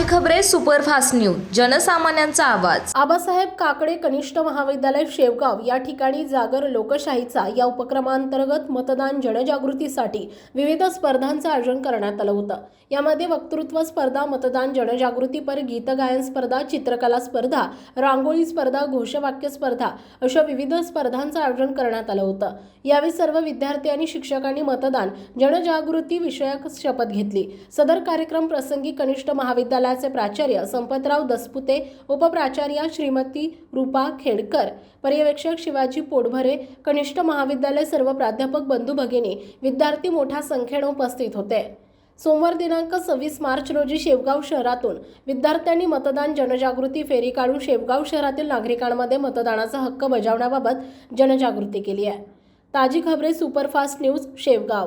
खबरे superfast news जनसामान्यांचा आवाज. आबासाहेब काकडे कनिष्ठ महाविद्यालय शेवगाव या ठिकाणी जागर लोकशाहीचा या उपक्रमांतर्गत मतदान जनजागृतीसाठी विविध स्पर्धांचं आयोजन करण्यात आलं होतं. यामध्ये वक्तृत्व स्पर्धा मतदान जनजागृतीपर गीतगायन स्पर्धा चित्रकला स्पर्धा रांगोळी स्पर्धा घोषवाक्य स्पर्धा अशा विविध स्पर्धांचं आयोजन करण्यात आलं होतं. यावेळी सर्व विद्यार्थी आणि शिक्षकांनी मतदान जनजागृती विषयक शपथ घेतली. सदर कार्यक्रम प्रसंगी कनिष्ठ महाविद्यालय महाविद्यालयाचे प्राचार्य संपतराव दसपुते उपप्राचार्य श्रीमती रूपा खेडकर पर्यवेक्षक शिवाजी पोटभरे कनिष्ठ महाविद्यालय सर्व प्राध्यापक बंधू भगिनी विद्यार्थी मोठ्या संख्येने उपस्थित होते. सोमवार दिनांक सव्वीस मार्च रोजी शेवगाव शहरातून विद्यार्थ्यांनी मतदान जनजागृती फेरी काढून शेवगाव शहरातील नागरिकांमध्ये मतदानाचा हक्क बजावण्याबाबत जनजागृती केली आहे. ताजी खबरे सुपरफास्ट न्यूज शेवगाव.